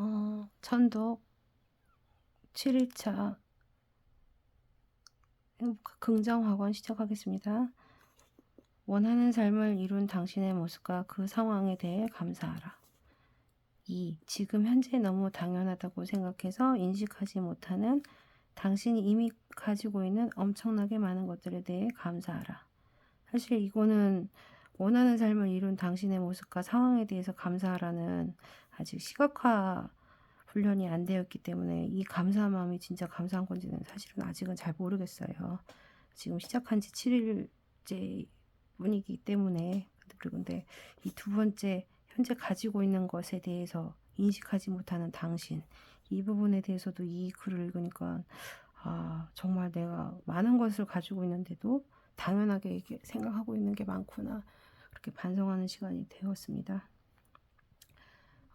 어, 천독 7일차 긍정학원 시작하겠습니다. 원하는 삶을 이룬 당신의 모습과 그 상황에 대해 감사하라. 2. 지금 현재 너무 당연하다고 생각해서 인식하지 못하는 당신이 이미 가지고 있는 엄청나게 많은 것들에 대해 감사하라. 사실 이거는 원하는 삶을 이룬 당신의 모습과 상황에 대해서 감사하라는 아직 시각화 훈련이 안 되었기 때문에 이 감사한 마음이 진짜 감사한 건지는 사실은 아직은 잘 모르겠어요. 지금 시작한 지 7일째 분이기 때문에 그리고 근데 이 두 번째 현재 가지고 있는 것에 대해서 인식하지 못하는 당신 이 부분에 대해서도 이 글을 읽으니까 아 정말 내가 많은 것을 가지고 있는데도 당연하게 생각하고 있는 게 많구나 그렇게 반성하는 시간이 되었습니다.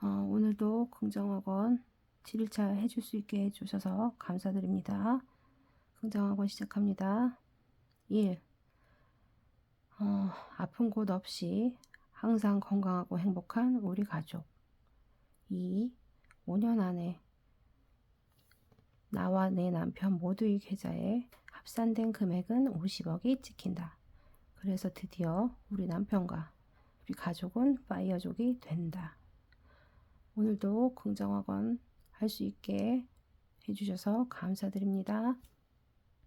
어, 오늘도 긍정학원 7일차 해줄 수 있게 해주셔서 감사드립니다. 긍정학원 시작합니다. 1. 어, 아픈 곳 없이 항상 건강하고 행복한 우리 가족. 2. 5년 안에 나와 내 남편 모두의 계좌에 합산된 금액은 50억이 찍힌다. 그래서 드디어 우리 남편과 우리 가족은 파이어족이 된다. 오늘도 긍정학원 할 수 있게 해주셔서 감사드립니다.